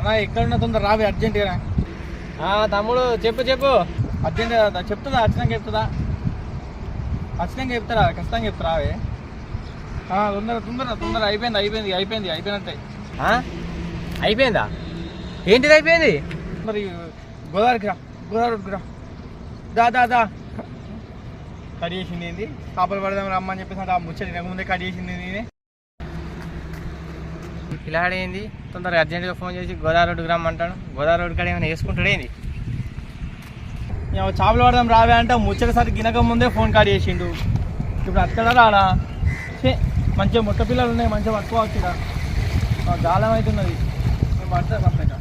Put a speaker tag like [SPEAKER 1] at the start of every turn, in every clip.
[SPEAKER 1] అన్నా ఎక్కడ ఉన్న తొందర రావి అర్జెంటుగా
[SPEAKER 2] తమ్ముడు చెప్పు చెప్పు.
[SPEAKER 1] అర్జెంట్ చెప్తుందా? వచ్చినాక చెప్తుందా? వచ్చినాక చెప్తారా? ఖచ్చితంగా చెప్తారా రావే. ఆ, తొందర తొందర తొందర. అయిపోయింది అయిపోయింది అయిపోయింది అయిపోయినట్టే.
[SPEAKER 2] ఆ? అయిపోయిందా? ఏంటిది అయిపోయింది?
[SPEAKER 1] మరి గోదావరికి రా గోదావరికి రా. దా దా దా. కడి చేసింది ఏంది? చేపలు పడదాం రమ్మని చెప్పేసి అంటే ఆ ముచ్చటి ముందే కడి చేసింది నేనే
[SPEAKER 2] పిల్లాడు ఏంది? తొందరగా అర్జెంటుగా ఫోన్ చేసి గోదావరి రోడ్డుకి రమ్మంటాడు. గోదావరి రోడ్డు కాడ ఏమైనా వేసుకుంటాడు ఏంది?
[SPEAKER 1] ఏమో చేపలు పడదాం రావే అంటే. ముచ్చటసారి గినక ముందే ఫోన్ కాడి చేసిండు. ఇప్పుడు అక్కడ రాడా మంచిగా మొట్ట పిల్లలు ఉన్నాయి మంచిగా పట్టుకోవచ్చు ఇక్కడ ఆ, గాలం అవుతున్నది నేను పడతా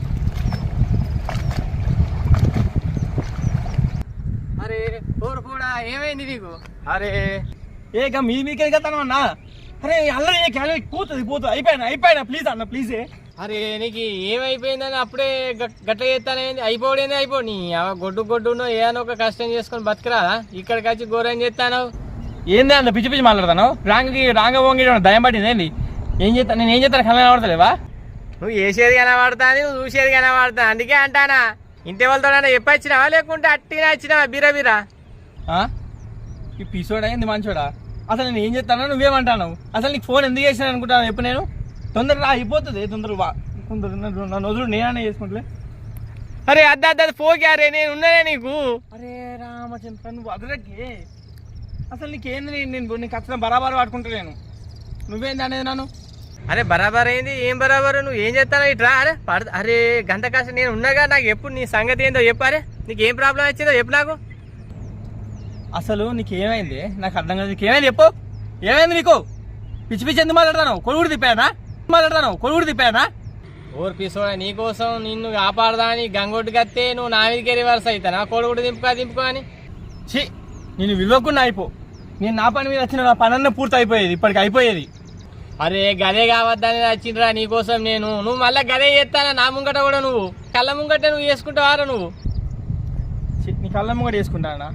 [SPEAKER 2] అరే ఓరు కూడా ఏమైంది నీకు?
[SPEAKER 1] అరే ఏ ఇక మీ మీకే కదా అన్నా? అరే అల్లరి క్యాలరీ కూతుంది పోతుంది అయిపోయినా అయిపోయినా. ప్లీజ్ అన్న ప్లీజే
[SPEAKER 2] అరే నీకు ఏమైపోయిందని అప్పుడే గట్ల చేస్తానేంది అయిపోడేంది అయిపో నీ గొడ్డు గొడ్డునో ఏదో ఒక కష్టం చేసుకొని బతకరాదా? ఇక్కడికి వచ్చి ఘోరం చేస్తాను
[SPEAKER 1] ఏంది అన్న పిచ్చి పిచ్చి మాట్లాడతాను రాంగకి రాంగ వంగి దయం పట్టింది ఏంది? ఏం చేస్తాను నేను ఏం చేస్తాను? కళ్ళ కనబడతలేవా?
[SPEAKER 2] నువ్వు వేసేది కనబడుతుంది నువ్వు చూసేది కనబడుతుంది. అందుకే అంటానా ఇంటి వాళ్ళతో ఎప్పొచ్చినావా లేకుంటే అట్టినా వచ్చినావా? బీరా బీరా?
[SPEAKER 1] ఈ పిసోడా ఏంది మంచోడా? అసలు నేను ఏం చేస్తానో నువ్వేమంటాను అసలు నీకు ఫోన్ ఎందుకు చేసినాను అనుకుంటాను ఎప్పుడు నేను. తొందరగా రా అయిపోతుంది. తొందర వా. తొందర నన్ను వదులు నేనే చేసుకుంటలే.
[SPEAKER 2] అరే అద్ద అద్ద పోకి అరే నేను ఉన్నదే నీకు.
[SPEAKER 1] అరే రామచంద్ర నువ్వు అదరకి. అసలు నీకేంది నేను నేను నీకు ఖచ్చితంగా బరాబర్ పట్టుకుంటలేను నువ్వేంది అనేది నన్ను?
[SPEAKER 2] అరే బరాబర్ అయింది ఏం బరాబర్? నువ్వు ఏం చేస్తానో ఇట్రా అరే పడ అరే గంట కాస్త నేను ఉన్నగా నాకు ఎప్పుడు నీ సంగతి ఏందో చెప్పు. అరే నీకు ఏం ప్రాబ్లం వచ్చిందో చెప్పు నాకు.
[SPEAKER 1] అసలు నీకు ఏమైంది నాకు అర్థం కాదు నీకు ఏమైంది చెప్పు. ఏమైంది నీకు? పిచ్చి పిచ్చి ఎందుకు మాట్లాడతాను కొడుగుడు తిప్పానా మాట్లాడతాను కొడుగుడు తిప్పానా
[SPEAKER 2] ఓర్ పిసోడా నీకోసం నిన్ను కాపాడదా అని గంగొడ్డు కత్తే నువ్వు నా మీదకే రివర్స్ అవుతానా కొడుకుడు దింపుకో దింపుకో అని.
[SPEAKER 1] ఛీ! నేను విలువకుండా అయిపో. నేను నా పని మీద వచ్చిన నా పని అన్న పూర్తి అయిపోయేది. ఇప్పటికి అయిపోయేది.
[SPEAKER 2] అరే గదే కావద్దని వచ్చిండ్రా నీకోసం నేను. నువ్వు మళ్ళీ గదే చేస్తానా? నా ముంగట కూడా నువ్వు. కళ్ళ ముంగట నువ్వు చేసుకుంటావారా నువ్వు?
[SPEAKER 1] నీ కళ్ళమ్మ కూడా చేసుకుంటానా?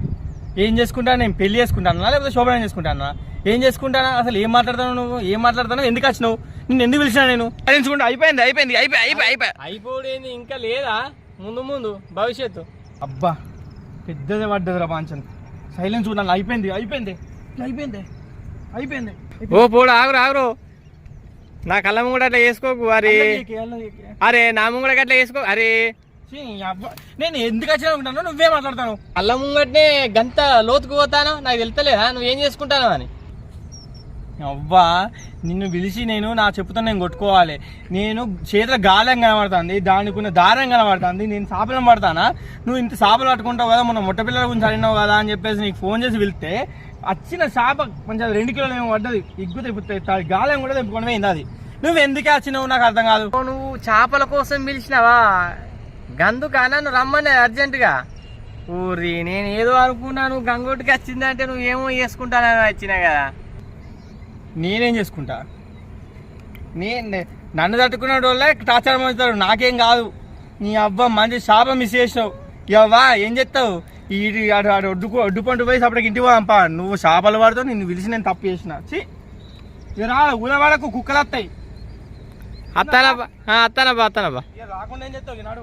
[SPEAKER 1] ఏం చేసుకుంటాను నేను పెళ్ళి చేసుకుంటానా లేకపోతే శోభనం చేసుకుంటానా ఏం చేసుకుంటానా? అసలు ఏం మాట్లాడతాను నువ్వు? ఏం మాట్లాడతాను? ఎందుకు వచ్చినావు? నిన్ను ఎందుకు పిలిచినా నేను? తెలుసుకుంటా అయిపోయింది అయిపోయింది అయిపోయి అయిపోయి అయిపోయి.
[SPEAKER 2] అయిపోడేంది? ఇంకా లేదా? ముందు ముందు భవిష్యత్తు.
[SPEAKER 1] అబ్బా పెద్దదే పడ్డదిరా పాంచన్ సైలెన్స్ చూడాలి అయిపోయింది అయిపోయింది అయిపోయింది అయిపోయింది.
[SPEAKER 2] ఓ పోడు ఆగురు ఆగురు. నా కళ్ళ ముంగట అట్లా వేసుకోకు అరే. అరే నా ముంగట అట్లా వేసుకో అరే.
[SPEAKER 1] నేను ఎందుకు వచ్చినా ఉంటాను నువ్వే మాట్లాడతాను
[SPEAKER 2] కళ్ళ ముంగటనే గంత లోతుకు పోతాను నాకు తెలుతలేదా? నువ్వు ఏం చేసుకుంటాను అని.
[SPEAKER 1] అవ్వా నిన్ను పిలిచి నేను నా చెప్పుతో నేను కొట్టుకోవాలి. నేను చేతిలో గాలం కనబడుతుంది దానికి ఉన్న దారం కనబడుతుంది నేను సాపలం పడతానా? నువ్వు ఇంత సాపలు పట్టుకుంటావు కదా మొన్న మొట్ట పిల్లల గురించి అడిగినావు కదా అని చెప్పేసి నీకు ఫోన్ చేసి పిలిస్తే వచ్చిన చేప కొంచెం రెండు కిలోలు ఏమో పడ్డది ఇగ్గు తెప్పుతాయి గాలం కూడా తెప్పుకొని పోయింది అది? నువ్వు ఎందుకే వచ్చినావు నాకు అర్థం కాదు.
[SPEAKER 2] నువ్వు చేపల కోసం పిలిచినావా? గందుకా నన్ను రమ్మని అర్జెంటుగా? ఊరి నేను ఏదో అనుకున్నాను గంగోటికి వచ్చిందంటే నువ్వు ఏమో చేసుకుంటానని వచ్చినా కదా.
[SPEAKER 1] నేనేం చేసుకుంటా? నేను నన్ను తట్టుకునే వాళ్ళే టార్చర్ మోస్తారు నాకేం కాదు. నీ అబ్బా మంచి శాపం మిస్ చేసినావు. ఇవ్వా ఏం చెప్తావు ఈ ఒడ్డు ఒడ్డు పండు పోయి అప్పటికి ఇంటికి పోదాంపా నువ్వు చేపలు పడతావు నిన్ను పిలిచి నేను తప్పు చేసిన. చి రా ఊరవాడకు కుక్కలు వస్తాయి.
[SPEAKER 2] అత్తానబ్బా అత్తానబ్బా అత్తానబ్బా.
[SPEAKER 1] రాకుండా ఏం చెప్తావు ఈనాడు